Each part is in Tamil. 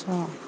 ஹலோ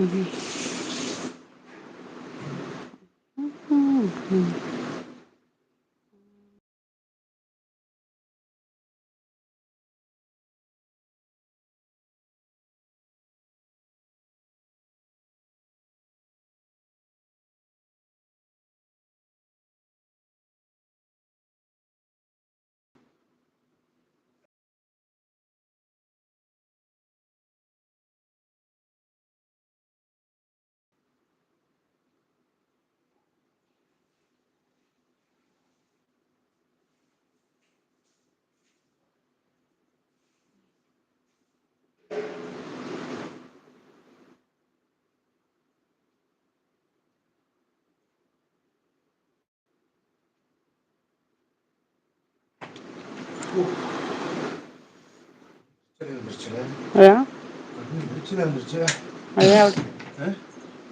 Угу. Угу.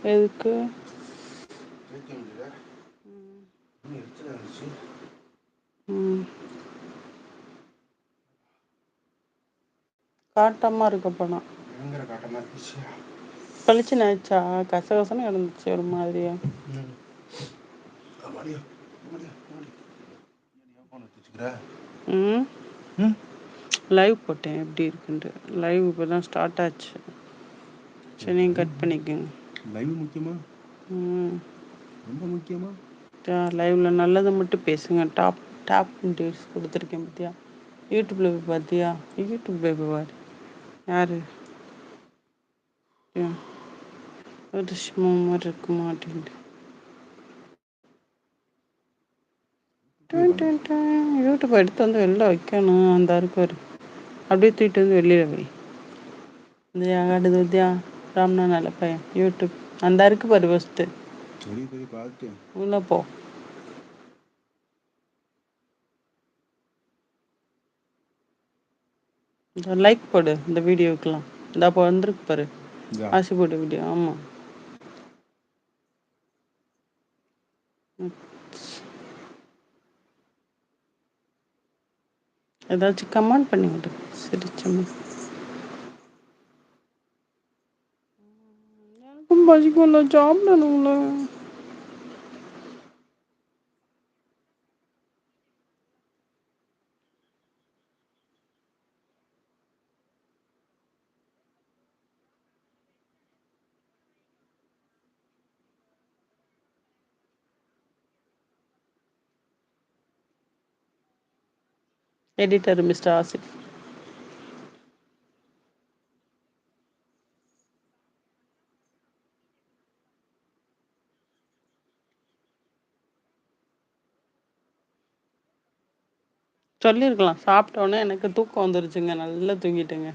எதுக்கு ஜெயிக்க முடியல பிரச்சனை வந்துருச்சு ம். காட்டமாக இருக்க படம் பளிச்சுன்னு ஆயிடுச்சா? கசகசன்னு இருந்துச்சு ஒரு மாதிரியா? அப்படியா ம். ம். லைவ் போட்டேன். எப்படி இருக்குன்ட்டு. லைவ் இப்போ தான் ஸ்டார்ட் ஆச்சு. சரி நீங்க கட் பண்ணிக்கங்க. லைவ் முக்கியமா? ம். ரொம்ப முக்கியமா? லைவ்ல நல்லத மட்டு பேசுங்க. டாப் டாப் குடுத்துருக்கே பாத்தியா? யூடியூப்ல போய் பாத்தியா? யூடியூப்ல போய் பாரு. யாரு? ம் அதிஷ்ம மாரி இருக்க மாட்டேங்குது போய் யூடியூப்ப எடுத்து வந்து வெளில வைக்கணு அந்தா இருக்கு பாரு அப்டியே தூக்கிட்டு வந்து வெளில வை. இந்தியா காட்டுது பாத்தியா ராம்னா நல்ல பைய யூடியூப் அந்தா இருக்கு பாரு ஃபஸ்ட்டு உள்ள போ. லைக் போடு இந்த வீடியோக்குல்லா இந்தா இப்ப வந்திருக்கு பாரு. ஆசி போட்ட வீடியோ. ஆமா. ஏதாச்சும் ஏதாச்சு கமெண்ட் பண்ணி விடு. சிரிச்சமா எனக்கும் பசிக்குல்ல சாப்டணும்ல எடிட்டர் மிஸ்டர் ஆசிஃப் சொல்லிருக்கலா சாப்ட்டோனே எனக்கு தூக்கோ வந்துருச்சுங்க. நல்லா தூங்கிட்டேங்க.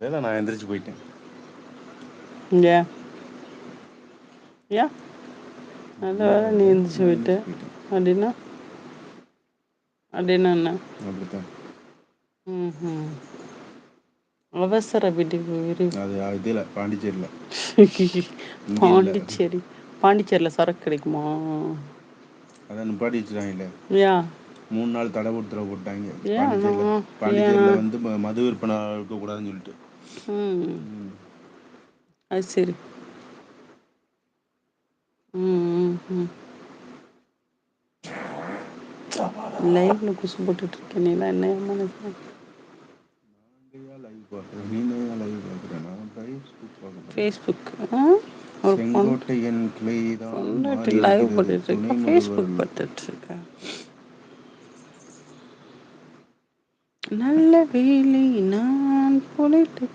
வேல நா எந்திரிச்சு போயிட்டே ஏ ஏ நல்ல வேல நீ எந்திரிச்சு போயிட்டேன் அப்டின்னா அப்டின்னா என்ன ம் அவசர விடு அது இதுல இல்ல பாண்டிச்சேரி பாண்டிச்சேரில சரக்கு கெடைக்குமா அதா நிப்பாட்டி வச்சுறாங்கல்ல யா மூணு நாள் தட உத்தரவு போட்டாங்க ஏன்னா பாண்டிச்சேரில வந்து மது விற்பன இருக்க கூடாதுன்னு சொல்லிட்டு அது செரி ம் ம் ம் லைவ்ல குசு போட்டுட்டு இருக்கேன். நீலா என்னைய மனசுல லைவ் ஃபேஸ்புக் செங்கோட்டையன் லைவ் நல்ல வேலை நான் போலிட்டு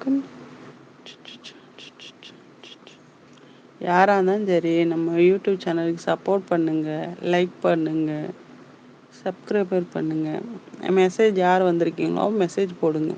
யாரா இருந்தாலும் சரி நம்ம யூடியூப் சேனலுக்கு சப்போர்ட் பண்ணுங்க லைக் பண்ணுங்க. சப்ஸ்கிரைபர் பண்ணுங்க. மெசேஜ் யார் வந்திருக்கீங்களோ மெசேஜ் போடுங்க.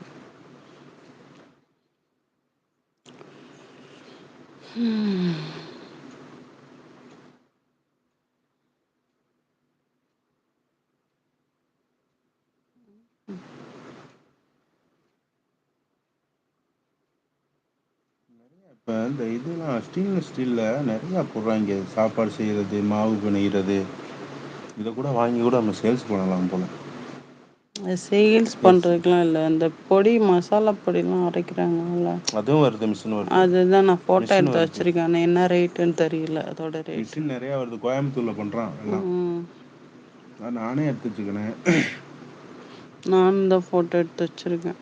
இப்போ இப்ப இந்த இதெல்லாம் ஸ்டெயின்லெஸ் ஸ்டீலில் நெறைய போடுறாங்க. சாப்பாடு செய்கிறது மாவு பிணைகிறது இத கூட வாங்கி கூட நம்ம சேல்ஸ் பண்ணலாம் போல. சேல்ஸ் எஸ் பண்றதுக்கெல்லா இல்ல. இந்த பொடி மசாலா பொடியெல்லா அரைக்கிறாங்கல்ல. அதுவும் வருது மிஷின் வருது. அதுதா நா போட்டோ எடுத்து வருது. வச்சிருக்கே ஆனா என்ன ரேட்டுன்னு தெரியல. அதோட ரேட்டு மிஷின் நெறையா வருது. கோயம்புத்தூர்ல பண்றா எல்லா ம். அத நானே எடுத்து வச்சுக்கினே நானுந்தா ஃபோட்டோ எடுத்து வச்சிருக்கே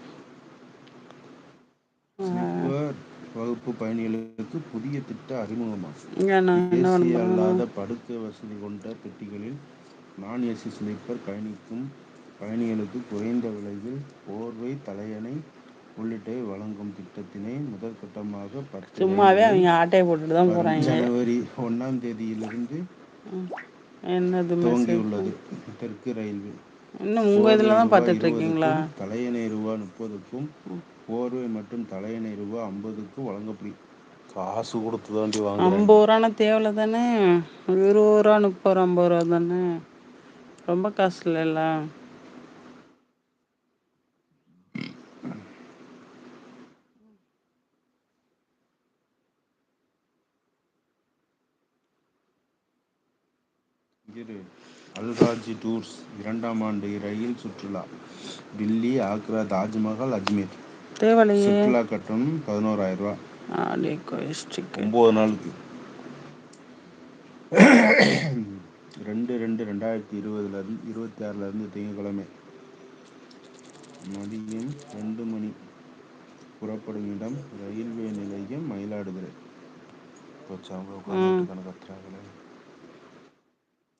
ஸ்லீப்பர் வகுப்பு பயணிகளுக்கு புதிய திட்ட அறிமுகமா இங்க நா என்ன ஏசி பண்ண போறேன்னா அல்லாத படுக்கை வசதி கொண்ட பெட்டிகளில் நான் ஏசி ஸ்லீப்பர் பயணிக்கும் பயணிகளுக்கு குறைந்த விலையில் போர்வை தலையணை உள்ளிட்டவை வழங்கும் திட்டத்தினை முதல் கட்டமாக பத்து சும்மாவே அவிங்க ஆட்டைய போட்டுட்டு தா வரும் போறாய்ங்க ஜனவரி ஒன்னாம் தேதியிலிருந்து என்னது துவங்கியுள்ளது. தெற்கு ரயில்வே. இன்னு உங்க போர்வை இதுல தா ரூபாய் பாத்துட்டு இருக்கீங்களா தலையணை ரூபாய் முப்பதுக்கும் போர்வை மற்றும் தலையணை ரூபா ஐம்பதுக்கு வழங்கப்படு. காசு குடுத்து தாண்டி வாங்குறாங்க ஐம்பது ரூவானா தேவல தானே? இருபது ரூபா முப்பது ரூபா ஐம்பது ரூபா தானே? ரொம்ப காசு இல்லல்ல அல்ராஜி டூர்ஸ் இரண்டாம் ஆண்டு ரயில் சுற்றுலா. டில்லி ஆக்ரா தாஜ்மஹால் அஜ்மீர். சுற்றுலா கட்டணம் ஆடேக்கோ எஸ்டிகே ஒம்பது நாளுக்கு. ரெண்டு ரெண்டு ரெண்டாயிரத்தி இருபதுலேருந்து இருபத்தி ஆறுலேருந்து திங்கக்கெழமை. மதியம் ரெண்டு மணி புறப்படும் இடம் ரயில்வே நிலையம் மயிலாடுதுறை. போச்சு அவங்க ம். உட்காந்துட்டு தானே கத்துறாங்களே.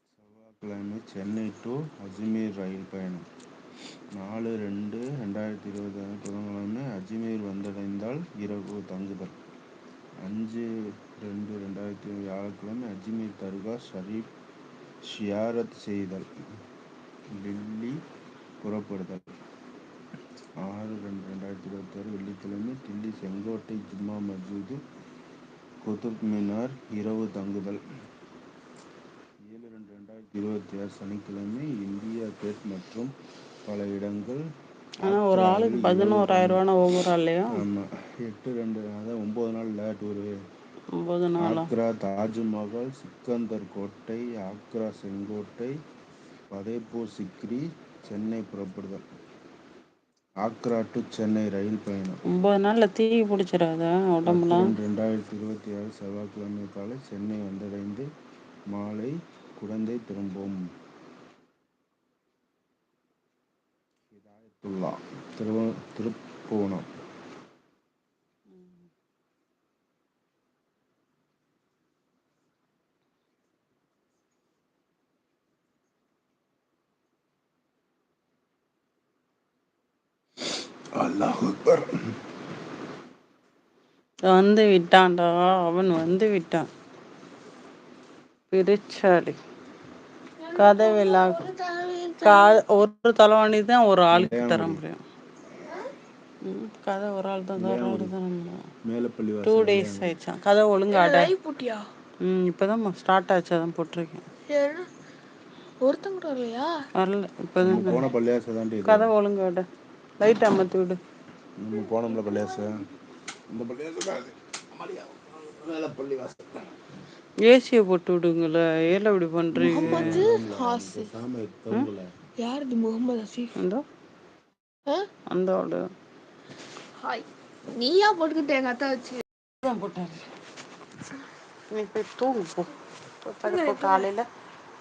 செவ்வாய்க்கிழமை சென்னை டு அஜ்மீர் ரயில் பயணம். நாலு ரெண்டு ரெண்டாயிரத்தி இருபது புதன்கிழமை அஜ்மீர் வந்தடைந்தால் இரவு தங்குதல். அஞ்சு ரெண்டு ரெண்டாயிரத்தி வியாழக்கிழமை அஜ்மீர் தர்கா ஷரீப் ஷியாரத் செய்தல். டில்லி புறப்படுதல். ஆறு ரெண்டு ரெண்டாயிரத்தி இருபத்தி ஆறு வெள்ளிக்கிழமை தில்லி செங்கோட்டை ஜும்மா மஸ்ஜிது குதுப் மினார் இரவு தங்குதல். ஏழு ரெண்டு ரெண்டாயிரத்தி இருபத்தி ஆறு சனிக்கிழமை இந்தியா கேட் மற்றும் பல இடங்கள் ஆனால் ஒரு ஆளுக்கு தங்கு பதினோராயிரரூவானா ஒவ்வொரு ஆள்லையும். ஆமாம் எட்டு ரெண்டு அதான் ஒம்பது நாள் டூரு ஒம்பது நாளா? ஆக்ரா தாஜ்மஹால் சிக்கந்தர் கோட்டை ஆக்ரா செங்கோட்டை பதேபூர் சிக்ரி சென்னை புறப்படுதல். ஆக்ரா டு சென்னை ரயில் பயணம். ஒம்பது நாளில் தீ பிடிச்சிடாதா உடம்புலாம் ரெண்டு ரெண்டாயிரத்தி இருபத்தி ஆறு செவ்வாய்க்கிழமை காலை சென்னை வந்தடைந்து மாலை குடந்தை திரும்பும். ஹிதாயத்துல்லா திரு வந்து விட்டான்டா. அவன் வந்து விட்டான். பிரிச்சாடி கதவெல்லாம் கா ஒரு தலைவாணி தான் ஒரு ஆளுக்கு தர முடியும். ம், கதை ஒரு ஆள் தான் தர தான் முடியும் டூ டேஸ் ஆயிடுச்சான் கதை ஒழுங்கா அட. ம் இப்போதான் ஸ்டார்ட் ஆச்சு அதான் போட்டிருக்கேன். ஒருத்தங்க வரலையா? வரல இப்போதான் போன பள்ளியாசம் தாண்டி இது. கதை ஒழுங்கா அட. லைட் அமர்த்தி விடு. நம்ம போனோம்ல பள்ளியாசம் இந்த மேலப்பள்ளி வாசல் ஏசியை போட்டு விடுங்களே ஏல சாமி தொங்குல யாருது முகமது அசீஃப் அந்த? அந்த ஆளு. ஹாய். நீயா போட்டுக்கிட்ட எங்கள் அத்தா வச்சு? தான் போட்டாரு. நீ போய் தூங்கு போ. படுப்போ காலையில்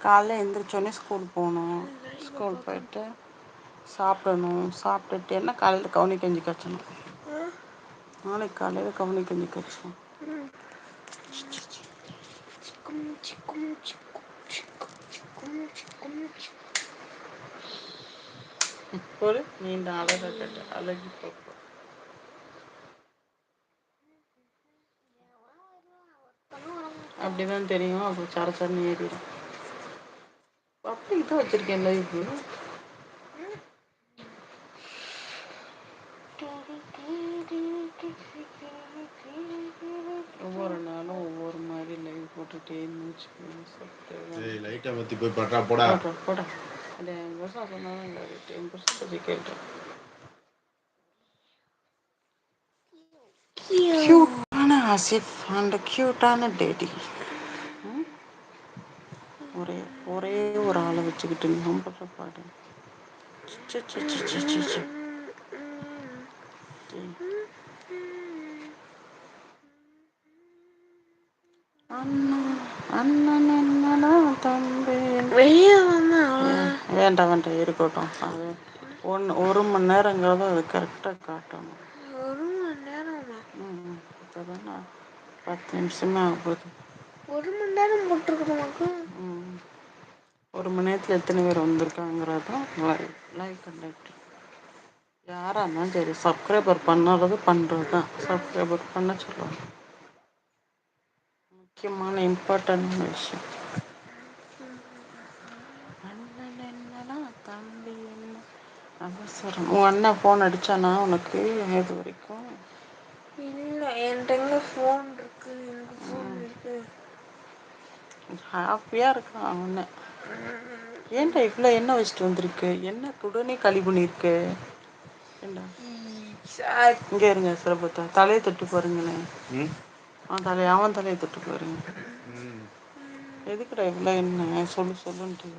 காலைல எழுந்திரிச்சோடனே ஸ்கூல் போகணும். ஸ்கூல் போயிட்டு சாப்பிடணும். சாப்பிட்டுட்டு என்ன காலையில் கவுனி கஞ்சி கச்சணும் நாளைக்கு காலையில் கவுனி கஞ்சி கச்சணும் ஒரு நீண்ட அழகை கட்டு அழகி பார்ப்போம். அப்படிதான் தெரியும். அப்புறம் சர சரன்னு ஏறிடும். அப்படி தான் வச்சிருக்கேன் லைஃப் ஒவ்வொரு நாளும் ஒவ்வொரு மாதிரி லைவ் போட்டுட்டே மூச்சு லைட்டை பற்றி போய் பட்டா போடா. போடா போடா. அது என் வருஷம் சொன்னாலும் இல்லை டென் பர்சன்டேஜ் கேட்டேன். கியூட்டான ஆசிஃப் அண்ட் கியூட்டான டேடி ஒரே ஒரே ஒரு ஆளை வச்சுக்கிட்டு பாடு இருக்கட்டும் அது ஒன்று ஒரு மணி நேரங்கிறத அது கரெக்டாக காட்டணும். ஒரு மணி நேரம்? ம் இப்போதானே பத்து நிமிஷமே ஆக போகுது ஒரு மணி நேரம் போட்டிருக்கணுமாக்கு ம் ஒரு மணி நேரத்தில் எத்தனை பேர் வந்திருக்காங்கிறதும் லைவ் லைவ் கண்டக்ட் யாராக இருந்தாலும் சரி சப்ஸ்கிரைபர் பண்ணுறது பண்ணுறது தான் சப்ஸ்கிரைபர் பண்ண சொல்லுவாங்க. முக்கியமான இம்பார்ட்டன்டான விஷயம் அண்ணன் என்னடா தம்பி என்ன அவசரம் உன் அண்ணன் ஃபோன் அடிச்சானா உனக்கு? இது வரைக்கும். இல்லை என்கிட்ட ஃபோன் இருக்கு? எனக்கு ஃபோன் இருக்கு. ஹாப்பியாக இருக்கான் அவனை ஏன்டா இவ்வளோ எண்ணெய் வச்சுட்டு வந்திருக்கு? என்ன துடனே களி பண்ணியிருக்கு ஏண்டா இங்கே இருங்க சிறப்பத்தா தலையை தொட்டு பாருங்களேன் ம்? அவன் தலையை அவன் தலையை தொட்டு பாருங்க. ம். எதுக்குடா இவ்வளோ என்ன சொல்லு சொல்லுன்ட்டு.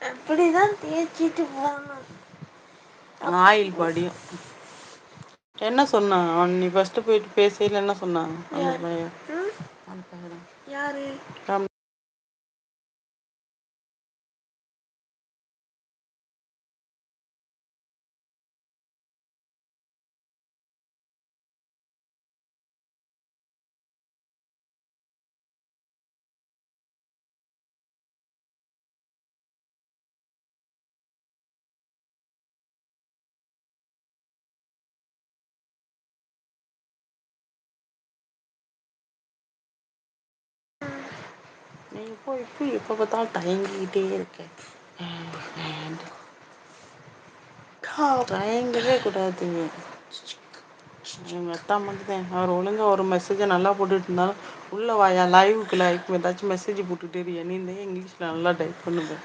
அப்படிதான் தேய்ச்சிட்டு போகணும் ஆயில் படியும். என்ன சொன்னான் அவன் நீ ஃபர்ஸ்ட் போயிட்டு பேசையில் என்ன சொன்னான்? பையன். யாரு? நீ போய் போய் எப்ப பாத்தாலு தயங்கிட்டே இருக்க தயங்கவே கூடாது எங்க அத்தா மட்டு்தே அவர் ஒழுங்கா ஒரு மெசேஜ நல்லா போட்டுட்டு இருந்தாலு உள்ள வாயா லைவுக்குல ஏதாச்சு மெசேஜ் போட்டுட்டே இரு. என்னயந்தே இங்கிலீஷ்ல நல்லா டைப் பண்ணுவ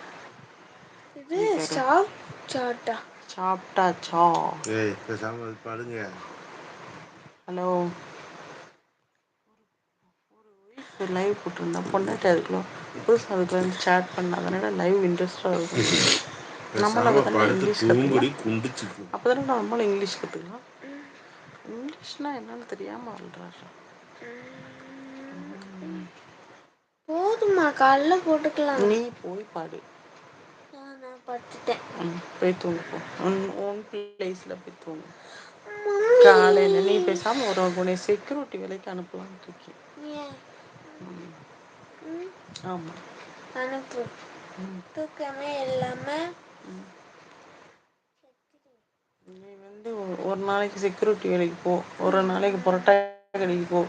இது ஸ்டாப் சாட்டா சாப்ட்டாச்சா ஏய் படுங்க. ஹலோ ஒரு லைவ் போட்டிருந்தா பொண்டாட்டி அதுக்குள்ள புருஷ அதுக்குள்ள வந்து சேட் பண்ணா தானடா லைவ் இன்ட்ரெஸ்ட்டா இருக்கு நம்மளு பேசாம அப்பதான படுத்து இங்கிலீஷ் கத்துக்கலா தூங்குடி குண்டிச்சுக்கு அப்பதான நம்மளு இங்கிலீஷ் கத்துக்கலா இங்கிலீஷ்னா என்னன்னு தெரியாம வளர்றாரு போதுமா காலைல போட்டுக்கலா நீ போய் படு. நா படுத்துட்டே ம் போய் தூங்கு போ. உன் பிளேஸ்ல போய் தூங்கு. காலைல நீ பேசாம ஒரு உன்னைய செக்யூரிட்டி வேலைக்கு அனுப்பலான்ட்டு இருக்கே. ஆமா. அனுப்பு தூக்கமே இல்லாம நீ வந்து ஒரு நாளைக்கு செக்யூரிட்டி வேலைக்கு போ. ஒரு நாளைக்கு புரட்டா கடைக்கு போ.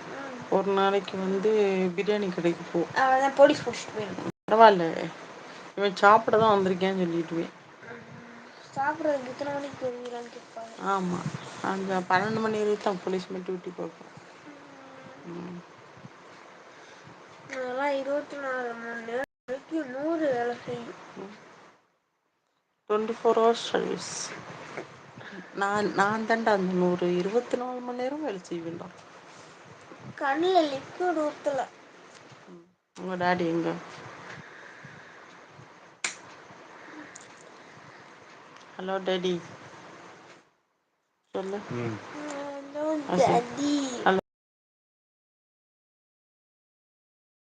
ஒரு நாளைக்கு வந்து பிரியாணி கடைக்கு போ. அவ்ளோதா போலீஸ் புடிச்சிட்டு போயிரு பரவால்ல இவ சாப்பிடதா வந்திருக்கேன்னு சொல்லிடுவே சாப்பிடறதுக்கு இத்தன மணிக்கு போவீங்களான்னு கேப்பாங்க ஆமா. அங்க பன்னெண்டு மணி வரைக்குதா போலீஸ் டியூட்டி பாக்கும் ம். நான்லா இருபத்தி நாலு மணி நேரோ வரைக்கு நூறு வேல செய்யு டுவெண்ட்டி ஃபோர் ஹவர்ஸ் சர்வீஸ் நான் நான் தாண்டா அந்த நூறு இருபத்தி நாலு மணி நேரமு வேல செய்வேன்டா. கண்ணுல லிக்விட் ஊத்தல. உங்க டாடி எங்க? ஹலோ டாடி சொல்லு ஹலோ.